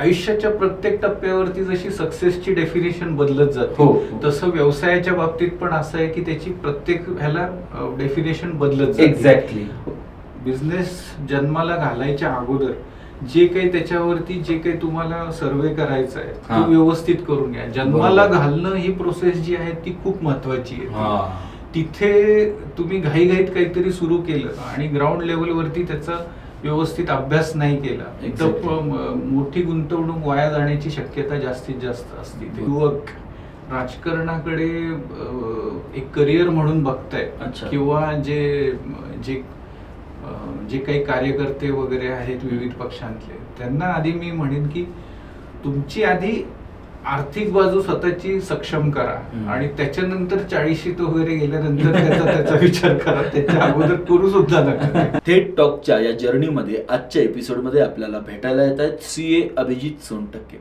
आयुष्याच्या प्रत्येक टप्प्यावरती जशी सक्सेसची डेफिनेशन बदलत जाते हो. तसं व्यवसायाच्या बाबतीत पण असं आहे की त्याची प्रत्येक ह्याला डेफिनेशन बदलत जाते एक्झॅक्टली बिझनेस जन्माला घालायच्या अगोदर जे काही त्याच्यावरती जे काही तुम्हाला सर्वे करायचं आहे हा. तो व्यवस्थित करून घ्या जन्माला बरोबर. घालणं ही प्रोसेस जी आहे ती खूप महत्वाची आहे तिथे तुम्ही घाईघाईत काहीतरी सुरू केलं आणि ग्राउंड लेवलवरती त्याचा व्यवस्थित अभ्यास नाही केला तर Exactly. प- म- मोठी गुंतवणूक वाया जाण्याची शक्यता जास्तीत जास्त असते युवक राजकारणाकडे एक करिअर म्हणून बघताय. किंवा जे जे जे काही कार्यकर्ते वगैरे आहेत विविध पक्षांतले त्यांना आधी मी म्हणेन की तुमची आधी आर्थिक बाजू स्वतःची सक्षम करा. आणि त्याच्यानंतर चाळीशीत वगैरे गेल्यानंतर त्याचा त्याचा विचार करा. त्याच्या अगोदर करू सुद्धा नका. थेट टॉकच्या या जर्नीमध्ये आजच्या एपिसोडमध्ये आपल्याला भेटायला येत आहेत C A Abhijit Sontakke.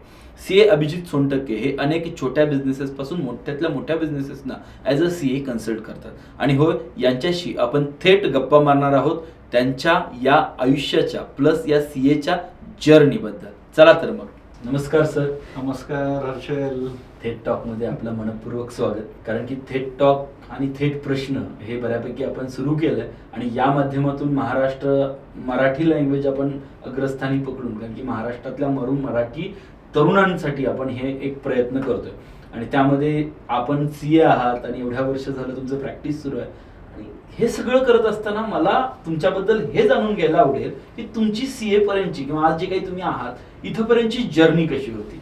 C A Abhijit Sontakke हे अनेक छोट्या बिझनेसेस पासून मोठ्यातल्या मोठ्या बिझनेसेसना as a C A consult करतात. आणि होय यांच्याशी आपण थेट गप्पा मारणार आहोत त्यांच्या या आयुष्याच्या प्लस या सी एच्या जर्नीबद्दल चला तर मग. नमस्कार सर. नमस्कार हर्षल. थेट टॉकमध्ये आपलं मनपूर्वक स्वागत. कारण की थेट टॉक आणि थेट प्रश्न हे बऱ्यापैकी आपण सुरू केलंय आणि या माध्यमातून महाराष्ट्र मराठी लँग्वेज आपण अग्रस्थानी पकडून कारण की महाराष्ट्रातल्या मरून मराठी तरुणांसाठी आपण हे एक प्रयत्न करतोय. आणि त्यामध्ये आपण सी ए आहात आणि एवढ्या वर्ष झालं तुमचं प्रॅक्टिस सुरू आहे. हे सगळं करत असताना मला तुमच्याबद्दल हे जाणून घ्यायला आवडेल की तुमची सी ए पर्यंतची किंवा आज जे काही तुम्ही आहात इथपर्यंतची जर्नी कशी होती?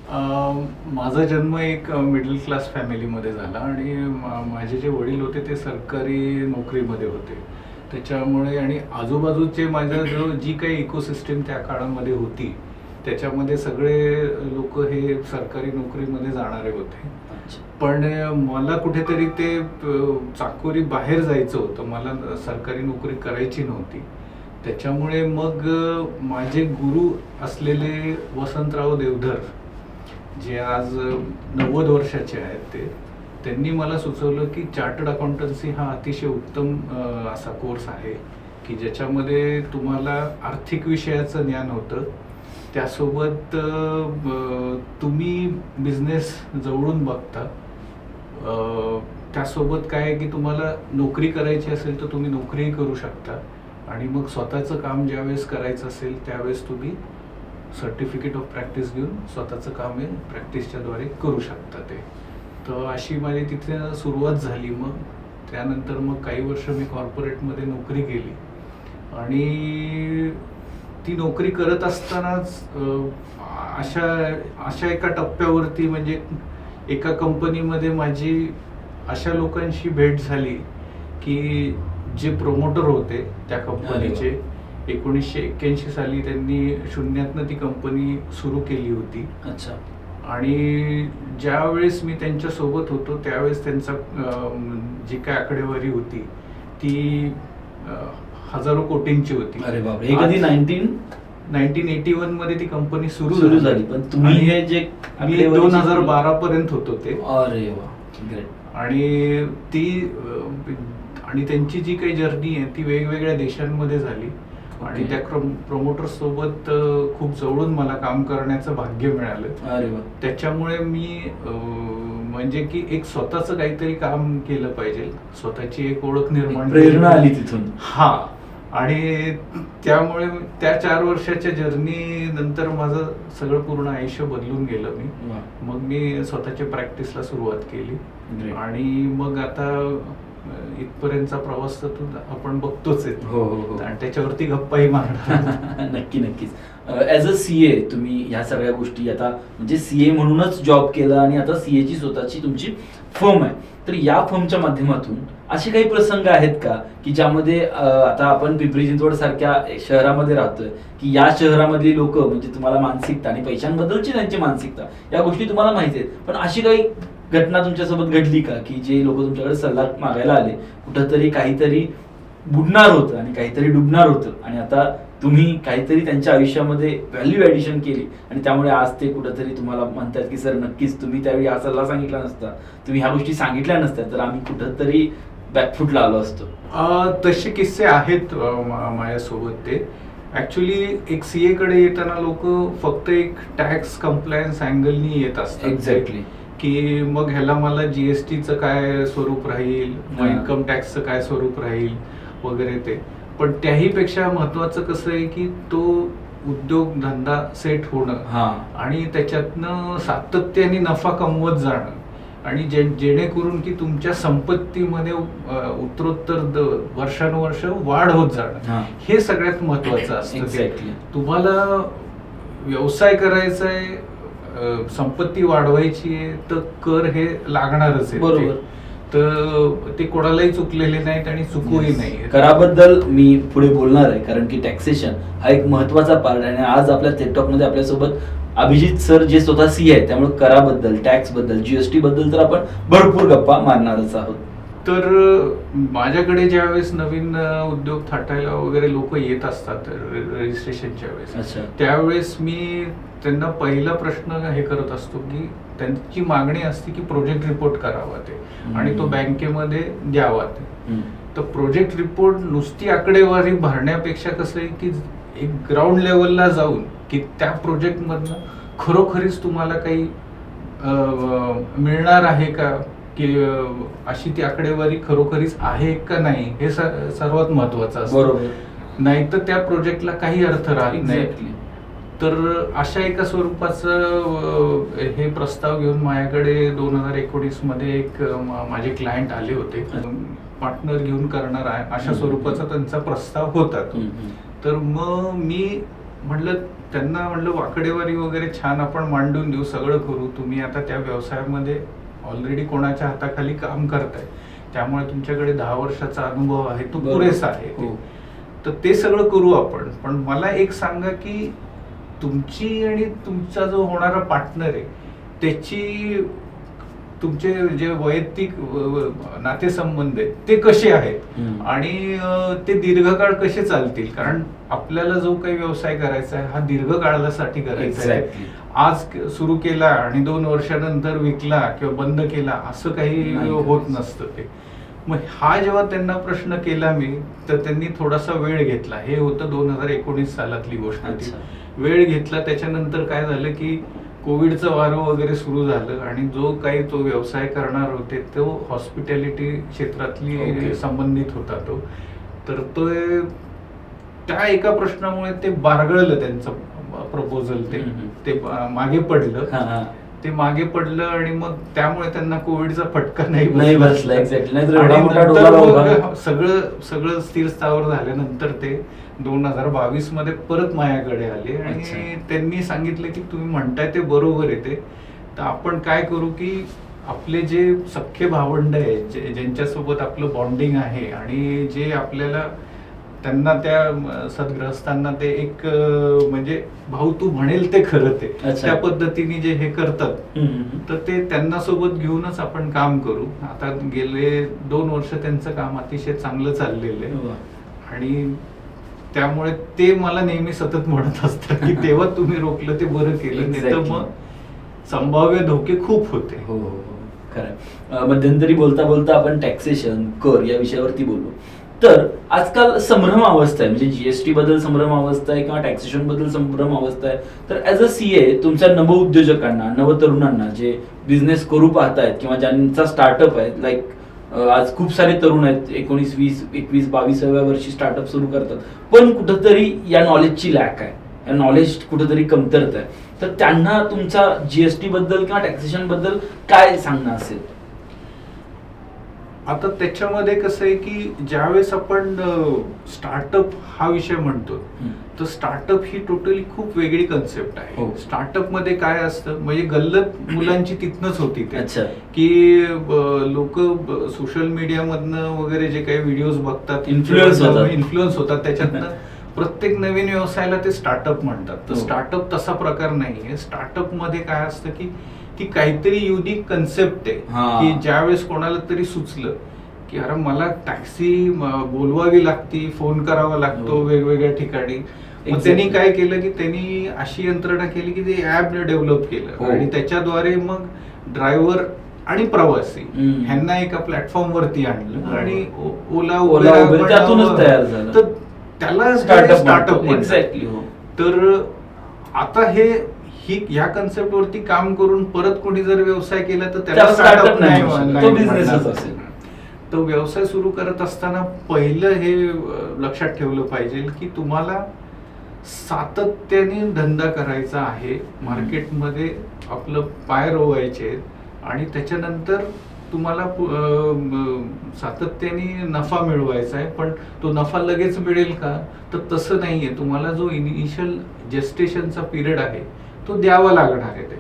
माझा जन्म एक मिडल क्लास फॅमिलीमध्ये झाला आणि माझे जे वडील होते ते सरकारी नोकरीमध्ये होते. त्याच्यामुळे आणि आजूबाजूचे माझ्या जो जी काही इकोसिस्टीम त्या काळामध्ये होती त्याच्यामध्ये सगळे लोक हे सरकारी नोकरीमध्ये जाणारे होते. पण मला कुठेतरी ते चाकोरी बाहेर जायचं होतं. मला सरकारी नोकरी करायची नव्हती. त्याच्यामुळे मग माझे गुरु असलेले वसंतराव देवधर जे आज नव्वद वर्षाचे आहेत ते त्यांनी मला सुचवलं की चार्टर्ड अकाउंटन्सी हा अतिशय उत्तम असा कोर्स आहे की ज्याच्यामध्ये तुम्हाला आर्थिक विषयाचं ज्ञान होतं त्यासोबत तुम्ही बिझनेस जवळून बघता. त्यासोबत काय आहे की तुम्हाला नोकरी करायची असेल तर तुम्ही नोकरीही करू शकता. आणि मग स्वतःचं काम ज्यावेळेस करायचं असेल त्यावेळेस तुम्ही सर्टिफिकेट ऑफ प्रॅक्टिस घेऊन स्वतःचं काम हे प्रॅक्टिसच्याद्वारे करू शकता ते. तर अशी माझी तिथे सुरुवात झाली मग. त्यानंतर मग काही वर्ष मी कॉर्पोरेटमध्ये नोकरी केली. आणि ती नोकरी करत असतानाच अशा अशा एका टप्प्यावरती म्हणजे एका कंपनीमध्ये माझी अशा लोकांशी भेट झाली की जे प्रोमोटर होते त्या कंपनीचे एकोणीसशे एक्क्याऐंशी साली त्यांनी शून्यातनं ती कंपनी सुरू केली होती. अच्छा. आणि ज्या वेळेस मी त्यांच्यासोबत होतो त्यावेळेस त्यांचा जी काय आकडेवारी होती ती हजारो कोटींची होती. अरे बापरे. हे कधी नाईन्टीन नाईन्टीन एटी वनमध्ये ती कंपनी सुरू सुरू झाली. पण तुम्ही हे जे मी दोन हजार बारा पर्यंत होतो ते. अरे वा. ग्रेट आणि ती अं, आणि त्यांची जी काही जर्नी आहे ती वेगवेगळ्या देशांमध्ये झाली. आणि Okay. त्या प्रमोटर सोबत अं, खूप जवळून मला काम करण्याचं भाग्य मिळालं. अरे वा. त्याच्यामुळे मी अं, म्हणजे की एक स्वतःच काहीतरी काम केलं पाहिजे. स्वतःची एक ओळख निर्माण प्रेरणा केली. आली तिथून. हा. आणि त्यामुळे त्या चार वर्षाच्या जर्नी नंतर माझं सगळं पूर्ण आयुष्य बदलून गेलं मी. मग मी स्वतःच्या प्रॅक्टिसला सुरुवात केली. आणि मग आता इथपर्यंतचा प्रवास तर आपण बघतोच आहे. हो हो हो. आणि त्याच्यावरती गप्पाही मारणार. नक्की नक्कीच. ॲज अ सी ए तुम्ही ह्या सगळ्या गोष्टी आता म्हणजे सी ए म्हणूनच जॉब केला आणि आता सी ची स्वतःची तुमची फर्म आहे. तर या फर्मच्या माध्यमातून असे काही प्रसंग आहेत का? की ज्यामध्ये आता आपण पिंपरी चिंचवड सारख्या शहरामध्ये राहतोय की या शहरामधली लोक म्हणजे तुम्हाला मानसिकता आणि पैशांबद्दलची त्यांची मानसिकता या गोष्टी तुम्हाला माहिती आहेत. पण अशी काही घटना तुमच्यासोबत घडली का? की जे लोक तुमच्याकडे सल्ला मागायला आले कुठंतरी काहीतरी बुडणार होतं आणि काहीतरी डुबणार होतं. आणि आता तुम्ही काहीतरी त्यांच्या आयुष्यामध्ये व्हॅल्यू ऍडिशन केली आणि त्यामुळे आज ते कुठंतरी तुम्हाला म्हणतात की सर नक्कीच तुम्ही त्यावेळी हा सल्ला सांगितला नसता. तुम्ही ह्या गोष्टी सांगितल्या नसत्या तर आम्ही कुठंतरी बॅकफुटला आलो असतो. तसे किस्से आहेत माझ्यासोबत ते. ऍक्च्युली एक सीए कडे येताना लोक फक्त एक टॅक्स कम्प्लायन्स अँगलनी येत असतात. एक्झॅक्टली की मग ह्याला मला जीएसटीचं काय स्वरूप राहील? मग. इन्कम टॅक्सचं काय स्वरूप राहील? वगैरे ते. पण त्याही पेक्षा महत्वाचं कसं आहे की तो उद्योग धंदा सेट होणं आणि त्याच्यातनं सातत्याने नफा कमवत जाणं. आणि जे जेणेकरून की तुमच्या संपत्तीमध्ये उत्तरोत्तर वर्षानुवर्ष वाढ होत जाणं. हा. सगळ्यात महत्वाचं असतं. एक्झॅक्टली तुम्हाला व्यवसाय करायचा आहे संपत्ती वाढवायची आहे तर कर हे लागणारच आहे. बरोबर. तर ते कोणालाही चुकलेले नाहीत आणि चुकूही नाही कराबद्दल मी पुढे बोलणार आहे कारण की टॅक्सेशन हा एक महत्त्वाचा पार्ट आहे. आणि आज आपल्या टेकटॉकमध्ये आपल्यासोबत अभिजित सर जे स्वतः सी आहे त्यामुळे कराबद्दल टॅक्सबद्दल जीएसटी बद्दल तर आपण भरपूर गप्पा मारणारच आहोत. तर माझ्याकडे ज्यावेळेस नवीन उद्योग थाटायला वगैरे लोक येत असतात रजिस्ट्रेशनच्या वेळेस त्यावेळेस मी त्यांना पहिला प्रश्न हे करत असतो की त्यांची मागणी असते की प्रोजेक्ट रिपोर्ट करावा ते. आणि तो. बँकेमध्ये द्यावा ते. तर प्रोजेक्ट रिपोर्ट नुसती आकडेवारी भरण्यापेक्षा कसं आहे की एक ग्राउंड लेवलला जाऊन की त्या प्रोजेक्टमधनं खरोखरीच तुम्हाला काही मिळणार आहे का? की अशी ती आकडेवारी खरोखरीच आहे का नाही? हे स- सर्वात महत्वाचं असतं. बरोबर. नाहीतर त्या प्रोजेक्टला काही अर्थ राहत नाही. तर अशा एका स्वरूपाचं हे प्रस्ताव घेऊन माझ्याकडे दोन हजार एकोणीसमध्ये एक माझे क्लायंट आले होते पार्टनर घेऊन करणार आहे अशा. स्वरूपाचा त्यांचा प्रस्ताव होता तो. तर मग मी म्हटलं त्यांना म्हटलं वाकडेवारी वगैरे छान आपण मांडून देऊ सगळं करू तुम्ही आता त्या व्यवसायामध्ये ऑलरेडी कोणाच्या हाताखाली काम करताय त्यामुळे तुमच्याकडे दहा वर्षाचा अनुभव आहे तो. पुरेसा आहे हो. तर ते सगळं करू आपण पण मला एक सांगा की तुमची आणि तुमचा जो होणारा पार्टनर आहे त्याची तुमचे जे वैयक्तिक नातेसंबंध आहेत ते कसे आहेत. आणि ते दीर्घकाळ कसे चालतील कारण आपल्याला जो काही व्यवसाय करायचा आहे हा दीर्घकाळासाठी करायचा आहे. आज सुरू केला आणि दोन वर्षानंतर विकला किंवा बंद केला असं काही होत. नसतं ते मग हा जेव्हा त्यांना प्रश्न केला मी तर त्यांनी थोडासा वेळ घेतला हे होतं दोन हजार एकोणीस सालातली गोष्ट होती. वेळ घेतला त्याच्यानंतर काय झालं की कोविडचं वारं वगैरे सुरू झालं आणि जो काही तो व्यवसाय करणार होते तो हॉस्पिटॅलिटी क्षेत्रातली Okay. संबंधित होता तो तर तो त्या एका प्रश्नामुळे ते बारगळलं त्यांचं प्रपोजल ते. ते मागे पडलं. ते मागे पडलं आणि मग त्यामुळे त्यांना कोविडचा फटका नाही नाही बसला, उभा. सगळं सगळं स्थिर स्थावर झाल्यानंतर ते दोन हजार बावीसमध्ये परत माझ्याकडे आले आणि. त्यांनी सांगितलं की तुम्ही म्हणताय ते बरोबर आहे ते तर आपण काय करू की आपले जे सख्खे भावंड आहेत ज्यांच्यासोबत आपलं बॉन्डिंग आहे आणि जे आपल्याला त्यांना त्या म, सद्ग्रस्तांना ते एक म्हणजे भाऊ तू म्हणेल ते खरं ते. त्या पद्धतीने जे हे करतात. तर ते त्यांना सोबत घेऊनच आपण काम करू आता गेले दोन वर्ष त्यांचं काम अतिशय चांगलं चाललेलं आहे वा. आणि त्यामुळे ते मला नेहमी सतत म्हणत असतात की तेव्हा तुम्ही रोखलं ते बरं केलं नाही तर. मग संभाव्य धोके खूप होते हो हो हो. खरं मध्यंतरी बोलता बोलता आपण टॅक्सेशन कर या विषयावरती बोललो तर आजकाल संभ्रम अवस्था आहे. म्हणजे जीएसटी बद्दल संभ्रम अवस्था आहे किंवा टॅक्सेशनबद्दल संभ्रम अवस्था आहे. तर ऍज अ सी ए तुमच्या नवउद्योजकांना नवतरुणांना जे बिझनेस करू पाहतायत किंवा ज्यांचा स्टार्टअप आहे लाईक आज खूप सारे तरुण आहेत. एकोणीस वीस एकवीस बावीसाव्या वर्षी स्टार्टअप सुरू करतात. पण कुठंतरी या नॉलेजची लॅक आहे. या नॉलेज कुठंतरी कमतरत आहे. तर त्यांना तुमचा जीएसटी बद्दल किंवा टॅक्सेशनबद्दल काय सांगणं असेल? आता त्याच्यामध्ये कसं आहे की ज्यावेळेस आपण स्टार्टअप हा विषय म्हणतो. तर स्टार्टअप ही टोटली खूप वेगळी कन्सेप्ट आहे हो. स्टार्टअपमध्ये काय असतं म्हणजे गल्लत मुलांची तिथनच होती ते की लोक सोशल मीडियामधनं वगैरे जे काही व्हिडिओज बघतात होतात. इन्फ्लुएन्स होतात त्याच्यातनं प्रत्येक नवीन व्यवसायाला ते स्टार्टअप म्हणतात तर हो. स्टार्टअप तसा प्रकार नाहीये स्टार्टअपमध्ये काय असतं की ती काहीतरी युनिक कन्सेप्ट आहे हा. की ज्यावेळेस कोणाला तरी सुचलं की अरे मला टॅक्सी बोलवावी लागती फोन करावा लागतो हो. वेगवेगळ्या ठिकाणी. त्यांनी काय केलं की त्यांनी अशी यंत्रणा केली की ते ऍप डेव्हलप केलं हो. आणि त्याच्याद्वारे मग ड्रायव्हर आणि प्रवासी. ह्यांना एका प्लॅटफॉर्म वरती आणलं बरोबर. आणि ओला ओला, त्यातूनच तयार झालं. तर त्याला स्टार्टअप एक्झॅक्टली हो तर आता हे ही ह्या कन्सेप्ट वरती काम करून परत कोणी जर व्यवसाय केला तर त्याला स्टार्टअप नाही तो businessच असेल. तो व्यवसाय सुरू करत असताना पहिलं हे लक्षात ठेवलं पाहिजे की तुम्हाला सातत्याने धंदा करायचा आहे. मार्केटमध्ये आपलं पाय रोवायचे आहेत. आणि त्याच्यानंतर तुम्हाला सातत्याने नफा मिळवायचा आहे. पण तो नफा लगेच मिळेल का? तर तसं नाहीये. तुम्हाला जो इनिशियल जेस्टेशनचा पिरियड आहे तो द्यावा लागणार आहे ते.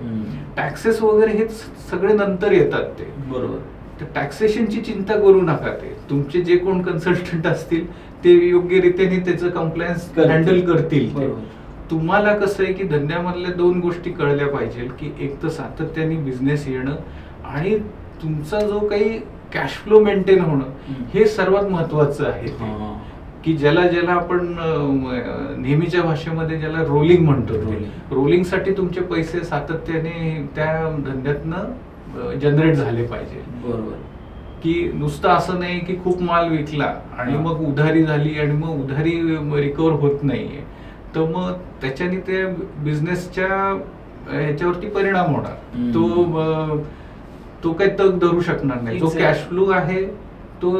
टॅक्सेस वगैरे हे सगळे नंतर येतात ते बरोबर तर टॅक्सेशनची चिंता करू नका ते तुमचे जे कोण कन्सल्टंट असतील ते योग्य रीतीने त्याचं कम्प्लायन्स. हँडल करतील. तुम्हाला कसं आहे की धंद्यामधल्या दोन गोष्टी कळल्या पाहिजे की एक तर सातत्याने बिझनेस येणं आणि तुमचा जो काही कॅश फ्लो मेंटेन होणं. हे सर्वात महत्वाचं आहे ते. की ज्याला ज्याला आपण नेहमीच्या भाषेमध्ये ज्याला रोलिंग म्हणतो. रोलिंगसाठी तुमचे पैसे सातत्याने त्या धंद्यातनं जनरेट झाले पाहिजे बरोबर की नुसतं असं नाही की खूप माल विकला आणि. मग उधारी झाली आणि मग उधारी रिकवर होत नाहीये तर मग त्याच्याने ते बिझनेसच्या ह्याच्यावरती परिणाम होणार. तो तो काही तग धरू शकणार नाही जो. कॅश फ्लो आहे तो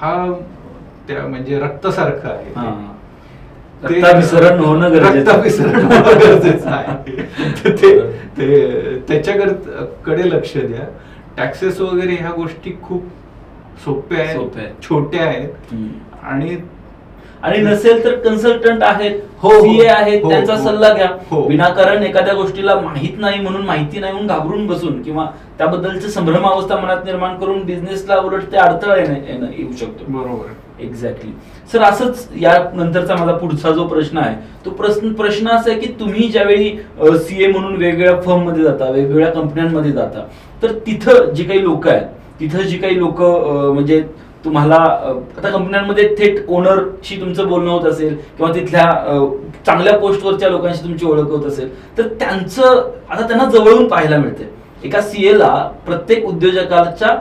हा त्या म्हणजे रक्तासारखं आहे. हा. रक्ताभिसरण होणं गरजेचं रक्ताभिसरण होणं गरजेचं आहे ते त्याच्याकडे लक्ष द्या टॅक्सेस वगैरे ह्या गोष्टी खूप सोप्या आहेत. छोट्या आहेत. आणि आणि नसेल तर कन्सल्टंट आहेत हो, हो. सीए आहेत हो, त्यांचा हो. सल्ला घ्या हो. विनाकारण एखाद्या गोष्टीला माहीत नाही म्हणून माहिती नाही म्हणून घाबरून बसून किंवा त्याबद्दलची संभ्रमावस्था मनात निर्माण करून बिझनेसला उलट ते अडथळा येणं येऊ शकतो बरोबर एक्झॅक्टली सर असंच या नंतरचा माझा पुढचा जो प्रश्न आहे तो प्रश्न प्रश्न असा आहे की तुम्ही ज्यावेळी सीए म्हणून वेगवेगळ्या फर्ममध्ये जाता वेगवेगळ्या कंपन्यांमध्ये जाता तर तिथं जी काही लोक आहेत तिथं जी काही लोक म्हणजे तुम्हाला आता कंपन्यांमध्ये थेट ओनरशी तुमचं बोलणं होत असेल किंवा तिथल्या चांगल्या पोस्टवरच्या लोकांशी तुमची ओळख होत असेल तर त्यांचं आता त्यांना जवळून पाहायला मिळते एका सीएला प्रत्येक उद्योजकाच्या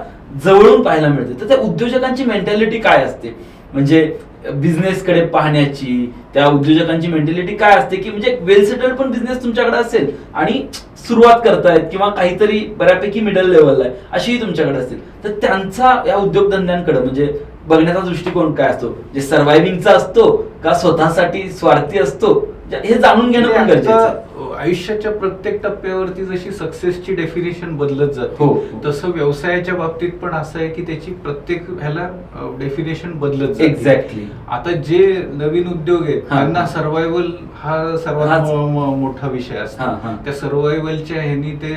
जवळून पाहायला मिळते. तर त्या उद्योजकांची मेंटॅलिटी काय असते? म्हणजे बिझनेस कडे पाहण्याची त्या उद्योजकांची मेंटॅलिटी काय असते? की म्हणजे वेल सेटल्ड पण बिझनेस तुमच्याकडे असेल आणि सुरुवात करतायत किंवा काहीतरी बऱ्यापैकी मिडल लेवलला आहे अशीही तुमच्याकडे असतील तर त्यांचा या उद्योगधंद्यांकडे म्हणजे बघण्याचा दृष्टिकोन काय असतो? जे सर्व्हायव्हिंगचा असतो का स्वतःसाठी स्वार्थी असतो? जे- हे जाणून घेणं पण म्हणजे गरजेचं आयुष्याच्या प्रत्येक टप्प्यावरती जशी सक्सेसची डेफिनेशन बदलत जाते हो, हो. तसं व्यवसायाच्या बाबतीत पण असं आहे की त्याची प्रत्येक ह्याला डेफिनेशन बदलत जाते एक्झॅक्टली आता जे नवीन उद्योग आहेत हा. त्यांना सर्वायवल हा सर्वात हाच. मो- मो- मोठा विषय हा, असतो हा. त्या सर्वायवलच्या ह्यानी ते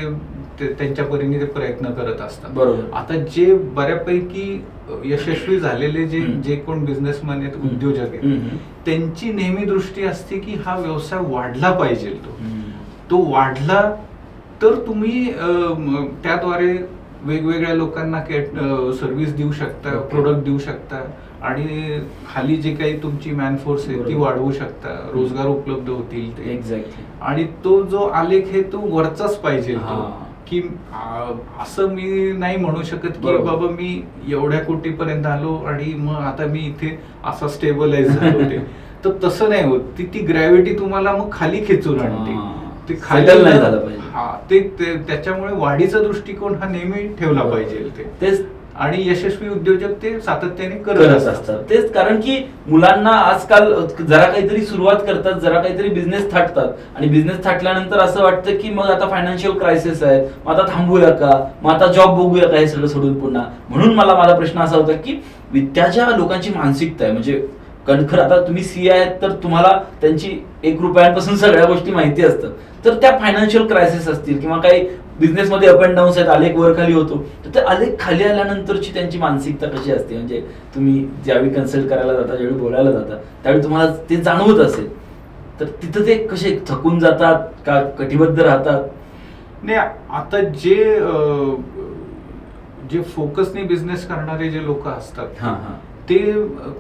ते- त्यांच्या परीने ते प्रयत्न करत असतात बरोबर. आता जे बऱ्यापैकी यशस्वी झालेले जे हम्म. जे कोण बिझनेसमॅन आहेत हम्म. उद्योजक आहेत हम्म. त्यांची नेहमी दृष्टी असते की हा व्यवसाय वाढला पाहिजे तो हम्म. तो वाढला तर तुम्ही त्याद्वारे वेगवेगळ्या लोकांना सर्व्हिस देऊ शकता Okay. प्रोडक्ट देऊ शकता आणि खाली जे काही तुमची मॅनफोर्स आहे ती. वाढवू शकता रोजगार उपलब्ध होतील ते एक्झॅक्टली आणि तो जो आलेख आहे तो वरचाच पाहिजे. की असं मी नाही म्हणू शकत की. बाबा मी एवढ्या कोटीपर्यंत आलो आणि मग आता मी इथे असा स्टेबलाइज झालो तर तसं नाही होत ती ती ग्रॅव्हिटी तुम्हाला मग खाली खेचून आणते. ते Settle नाही झालं पाहिजे. हा ते ते- त्याच्यामुळे वाढीचा दृष्टिकोन हा नेहमी ठेवला पाहिजे ते. तेच आणि यशस्वी उद्योजक ते सातत्याने करत असतात. तेच कारण की मुलांना आजकाल जरा काहीतरी सुरुवात करतात जरा काहीतरी बिझनेस थाटतात. आणि बिझनेस थाटल्यानंतर असं वाटतं की मग आता फायनान्शियल क्रायसिस आहे मग आता थांबूया का? मग आता जॉब बघूया का हे सगळं सोडून पुन्हा? म्हणून मला माझा प्रश्न असा होता की ज्या लोकांची मानसिकता आहे म्हणजे कणखर आता तुम्ही सी आहेत तर तुम्हाला त्यांची एक रुपयांपासून सगळ्या गोष्टी माहिती असतात. तर त्या फायनान्शियल क्रायसिस असतील किंवा काही बिझनेस मध्ये अप अँड डाऊन्स आहेत आलेख वर खाली होतो तर ते आलेख खाली आल्यानंतरची त्यांची मानसिकता कशी असते? म्हणजे तुम्ही ज्यावेळी कन्सल्ट करायला जाता ज्यावेळी बोलायला जाता त्यावेळी तुम्हाला ते जाणवत असेल. तर तिथं ते कसे थकून जातात का कटिबद्ध राहतात? नाही आता जे जे फोकसने बिझनेस करणारे जे लोक असतात ते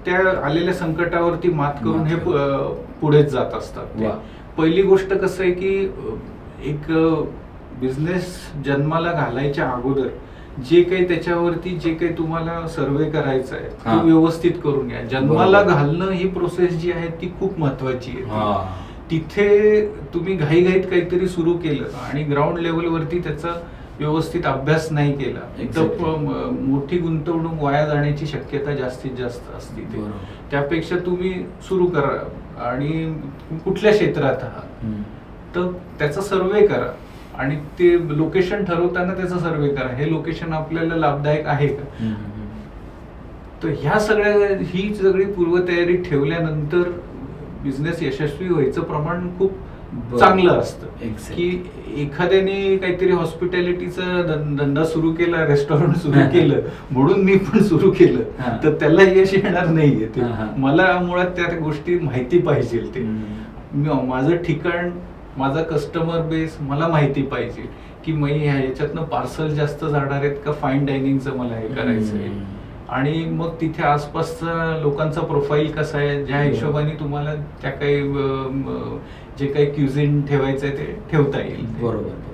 त्या आलेल्या संकटावरती मात करून हे पुढेच जात असतात. पहिली गोष्ट कसं आहे की एक बिझनेस जन्माला घालायच्या अगोदर जे काही त्याच्यावरती जे काही तुम्हाला सर्वे करायचं आहे. तो व्यवस्थित करून घ्या जन्माला. घालणं ही प्रोसेस जी आहे ती खूप महत्वाची आहे हा. तिथे तुम्ही घाईघाईत काहीतरी सुरू केलं आणि ग्राउंड लेवलवरती त्याचा व्यवस्थित अभ्यास नाही केला तर मोठी गुंतवणूक वाया जाण्याची शक्यता जास्तीत जास्त असते. त्यापेक्षा तुम्ही सुरू करा आणि कुठल्या क्षेत्रात आहात. तर त्याचा सर्वे करा आणि ते लोकेशन ठरवताना त्याचा सर्वे करा हे लोकेशन आपल्याला लाभदायक आहे का. तर ह्या सगळ्या ही सगळी पूर्वतयारी ठेवल्यानंतर बिझनेस यशस्वी व्हायचं प्रमाण खूप. चांगलं असतं. की एखाद्याने काहीतरी हॉस्पिटॅलिटीचा धंदा सुरू केला रेस्टॉरंट सुरू केलं म्हणून मी पण सुरू. केलं तर त्याला यश येणार नाहीये ते. मला मुळात त्या गोष्टी माहिती पाहिजे ते माझं ठिकाण माझा कस्टमर बेस मला माहिती पाहिजे की मी ह्या याच्यातनं पार्सल जास्त जाणार आहेत का फाईन डायनिंगचं मला हे करायचं आहे. आणि मग तिथे आसपासचा लोकांचा प्रोफाईल कसा आहे? ज्या बरोबर. हिशोबाने तुम्हाला त्या काही जे काही क्युझिन ठेवायचं आहे ते ठेवता येईल. बरोबर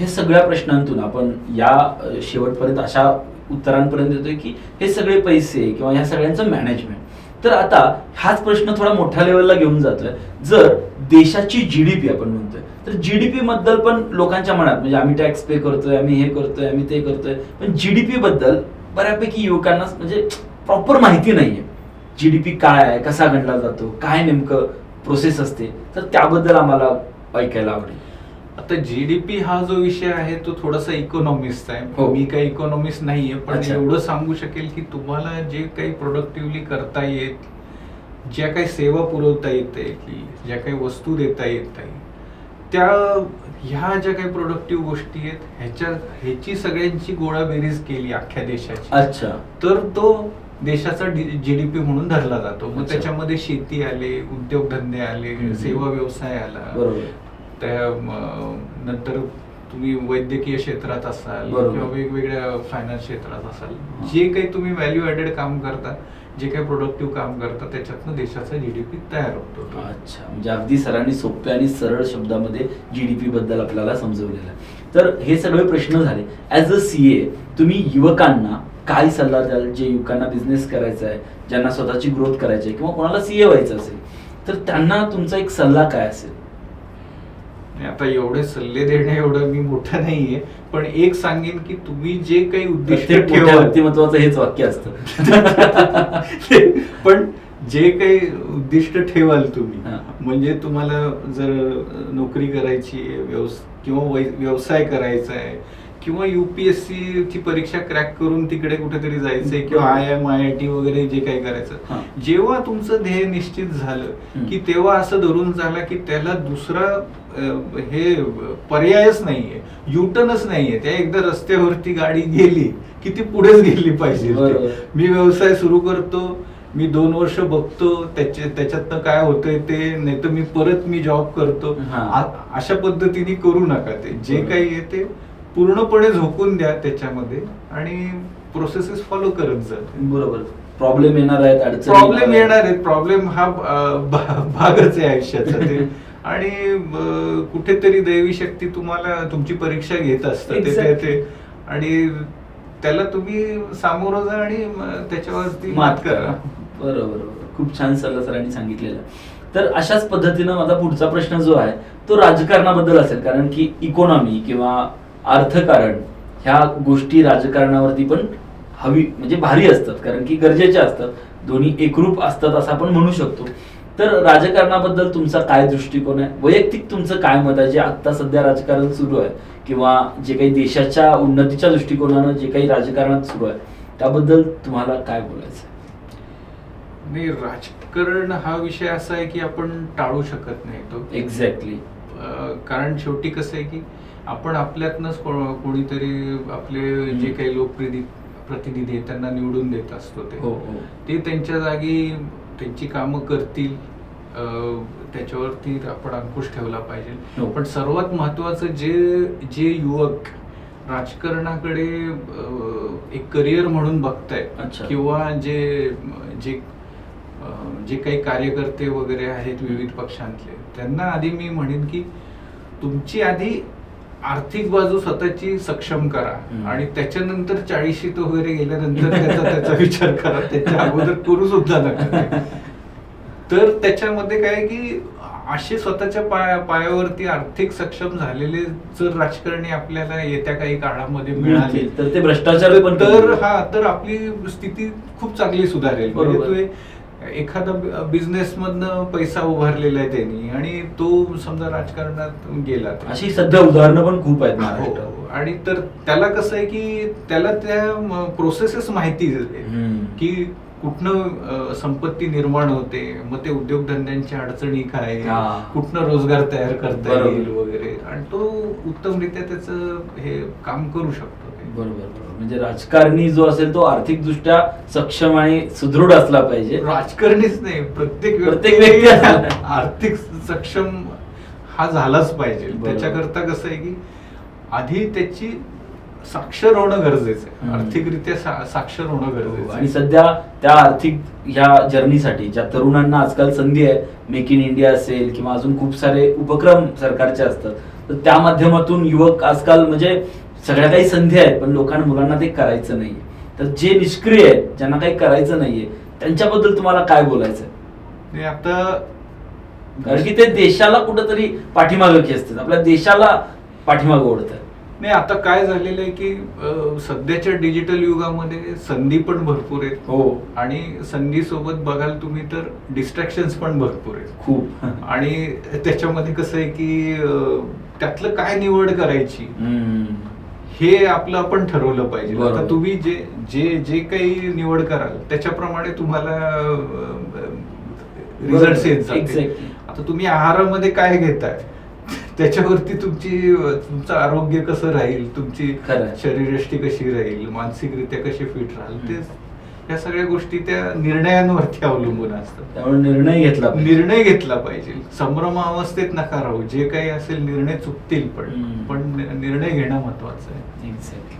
हे सगळ्या प्रश्नांतून आपण या शेवटपर्यंत अशा उत्तरांपर्यंत येतोय की हे सगळे पैसे किंवा ह्या सगळ्यांचं मॅनेजमेंट तर आता हाच प्रश्न थोडा मोठ्या लेवलला घेऊन जातोय. जर देशाची जीडीपी आपण म्हणतोय तर जीडीपी बद्दल पण लोकांच्या मनात म्हणजे आम्ही टॅक्स पे करतोय आम्ही हे करतोय आम्ही ते करतोय पण जीडीपी बद्दल बऱ्यापैकी युवकांना म्हणजे प्रॉपर माहिती नाहीये जीडीपी काय आहे कसा गणला जातो काय नेमकं प्रोसेस असते तर त्याबद्दल आम्हाला ऐकायला आवडेल आता जीडीपी हा जो विषय आहे तो थोडासा इकॉनॉमिक्सचा हो. आहे मी काही इकॉनॉमिक्स नाहीये पण अच्छा. एवढं सांगू शकेल की तुम्हाला जे काही प्रोडक्टिव्हली करता येत ज्या काही सेवा पुरवता येते की ज्या काही वस्तू देता येत आहे त्या ह्या ज्या काही प्रोडक्टिव्ह गोष्टी आहेत ह्याच्या ह्याची सगळ्यांची गोळाबेरीज केली अख्ख्या देशाची अच्छा तर तो देशाचा जीडीपी म्हणून धरला जातो मग. त्याच्यामध्ये शेती आले उद्योगधंदे आले. सेवा व्यवसाय आला त्या नंतर तुम्ही वैद्यकीय क्षेत्रात असाल. किंवा वेगवेगळ्या फायनान्स क्षेत्रात असाल. जे काही तुम्ही व्हॅल्यू ऍडेड काम करता जे काही प्रोडक्टिव्ह काम करता त्याच्यातनं देशाचा जीडीपी तयार होतो अच्छा. म्हणजे अगदी सरांनी सोप्या आणि सरळ शब्दामध्ये जीडीपी बद्दल आपल्याला समजवलेलं आहे. तर हे सगळे प्रश्न झाले. ॲज अ सी ए तुम्ही युवकांना काय सल्ला द्याल? जे युवकांना बिझनेस करायचा आहे ज्यांना स्वतःची ग्रोथ करायची आहे किंवा कोणाला सीए व्हायचं असेल तर त्यांना तुमचा एक सल्ला काय असेल? आता एवढे सल्ले देणे एवढं मी मोठं नाहीये पण एक सांगेन की तुम्ही जे काही उद्दिष्ट ठेवा हेच वाक्य असतं पण जे काही उद्दिष्ट ठेवाल तुम्ही. म्हणजे तुम्हाला जर नोकरी करायची किंवा व्यवसाय करायचा आहे किंवा युपीएससी ची परीक्षा क्रॅक करून तिकडे कुठेतरी जायचंय किंवा I M I I T वगैरे जे काही. करायचं जेव्हा तुमचं ध्येय निश्चित झालं. की तेव्हा असं धरून झाला की त्याला दुसरा हे पर्यायच नाहीये. युटर्नच नाहीये. त्या एकदा रस्त्यावरती गाडी गेली की ती पुढेच गेली पाहिजे. मी व्यवसाय सुरू करतो. मी दोन वर्ष बघतो. त्याचे त्याच्यातनं काय होतंय ते नाही तर मी परत मी जॉब करतो. अशा पद्धतीने करू नका ते. जे. काही आहे ते पूर्णपणे झोकून द्या त्याच्यामध्ये आणि प्रोसेसेस फॉलो करत जा. बरोबर. प्रॉब्लेम येणार आहेत प्रॉब्लेम येणार आहेत. प्रॉब्लेम हा भागच आहे आयुष्याचा. ते आणि कुठेतरी दैवी शक्ती तुम्हाला तुमची परीक्षा घेत असतं ते- आणि त्याला तुम्ही सामोरं जा आणि त्याच्यावरती मात करा. बरोबर बरोबर. खूप छान सल्ला सरांनी सांगितलेला. तर अशाच पद्धतीनं माझा पुढचा प्रश्न जो आहे तो राजकारणाबद्दल असेल. कारण की इकॉनॉमी किंवा अर्थकारण ह्या गोष्टी राजकारणावरती पण हवी म्हणजे भारी असतात. कारण की गरजेच्या असतात. दोन्ही एकरूप असतात असं आपण म्हणू शकतो. तर राजकारणाबद्दल तुमचा काय दृष्टिकोन आहे? वैयक्तिक तुमचं काय मत आहे? जे आता सध्या राजकारण सुरू आहे किंवा जे काही देशाच्या उन्नतीच्या दृष्टिकोनानं जे काही राजकारणात सुरू आहे त्याबद्दल तुम्हाला काय बोलायचं? नाही राजकारण हा विषय असा आहे की आपण टाळू शकत नाही तो. एक्झॅक्टली कारण शेवटी कसं आहे की आपण आपल्यातनंच कोणीतरी आपले जे. काही लोकप्रति प्रतिनिधी आहेत त्यांना निवडून देत असतो ते. हो हो. ते त्यांच्या जागी त्यांची कामं करतील त्याच्यावरती आपण अंकुश ठेवला पाहिजे हो. पण सर्वात महत्वाचं जे जे युवक राजकारणाकडे एक करिअर म्हणून बघतायत अच्छा. किंवा जे जे जे काही कार्यकर्ते वगैरे आहेत विविध पक्षांतले त्यांना आधी मी म्हणेन की तुमची आधी आर्थिक बाजू स्वतःची सक्षम करा. आणि त्याच्यानंतर चाळीशीत वगैरे गेल्यानंतर त्याचा त्याचा विचार करा. त्याच्या अगोदर करू सुद्धा नका. तर त्याच्यामध्ये काय की असे स्वतःच्या पाया पायावरती आर्थिक सक्षम झालेले जर राजकारणी आपल्याला येत्या काही काळामध्ये मिळाले तर ते भ्रष्टाचार तर हा तर आपली स्थिती खूप चांगली सुधारेल. म्हणजे एखादा बिझनेस मधनं पैसा उभारलेला आहे त्यांनी आणि तो समजा राजकारणात गेला. अशी सध्या उदाहरणं पण खूप आहेत महाराष्ट्रात हो. आणि तर त्याला कसं आहे की त्याला त्या प्रोसेसेस माहिती. की कुठनं संपत्ती निर्माण होते मग ते उद्योगधंद्यांच्या अडचणी काय हा. कुठनं रोजगार तयार करता. येईल वगैरे आणि तो उत्तमरित्या त्याचं हे काम करू शकतो बरोबर म्हणजे राजकारणी जो असेल तो आर्थिकदृष्ट्या सक्षम आणि सुदृढ असला पाहिजे राजकारणीच नाही प्रत्येक प्रत्येक व्यक्ती. आर्थिक सक्षम हा झालाच पाहिजे. त्याच्याकरता कसं आहे की आधी त्याची साक्षर होणं गरजेचं आहे. आर्थिकरित्या साक्षर होणं गरजेचं आणि सध्या त्या आर्थिक ह्या जर्नीसाठी ज्या तरुणांना आजकाल संधी आहे मेक इन इंडिया असेल किंवा अजून खूप सारे उपक्रम सरकारचे असतात तर त्या माध्यमातून युवक आजकाल म्हणजे सगळ्या काही संधी आहेत पण लोकांना मुलांना ते करायचं नाहीये. तर जे निष्क्रिय आहेत ज्यांना काही करायचं नाहीये त्यांच्याबद्दल तुम्हाला काय बोलायचं आता कारण की ते देशाला कुठंतरी पाठीमागं खेचतात आपल्या देशाला पाठीमागं ओढतात. नाही आता काय झालेलं आहे की सध्याच्या डिजिटल युगामध्ये संधी पण भरपूर आहेत. हो. आणि संधी सोबत बघाल तुम्ही तर डिस्ट्रॅक्शन पण भरपूर आहेत. खूप. आणि त्याच्यामध्ये कसं आहे की त्यातलं काय निवड करायची. हे आपलं आपण ठरवलं पाहिजे. आता तुम्ही जे जे जे काही निवड कराल त्याच्याप्रमाणे तुम्हाला रिझल्ट येत. आता तुम्ही आहारामध्ये काय घेताय त्याच्यावरती तुमची तुमचं आरोग्य कसं राहील तुमची. शरीरयष्टी कशी राहील मानसिकरित्या कशी फिट राहील. ते या सगळ्या गोष्टी त्या निर्णयांवरती अवलंबून असतात. त्यामुळे निर्णय घेतला. निर्णय घेतला पाहिजे. संभ्रम अवस्थेत नका राहू जे काही असेल निर्णय चुकतील पण. पण निर्णय घेणं महत्वाचं आहे. एक्झॅक्टली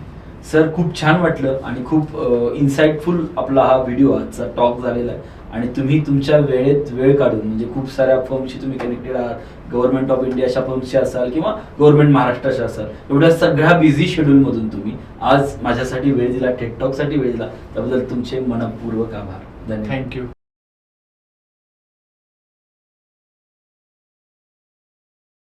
सर खूप छान वाटलं आणि खूप इन्साइटफुल आपला हा व्हिडिओ आजचा टॉक झालेला आहे. आणि तुम्ही तुमच्या वेळेत वेळ काढून म्हणजे खूप साऱ्या फर्मशी तुम्ही कनेक्टेड आहात. गव्हर्नमेंट ऑफ इंडिया पक्षी असाल किंवा गव्हर्नमेंट महाराष्ट्राच्या असाल एवढ्या सगळ्या बिझी शेड्यूलमधून तुम्ही आज माझ्यासाठी वेळ दिला टेकटॉकसाठी वेळ दिला. त्याबद्दल तुमचे मनपूर्वक आभार. धन्यवाद. थँक्यू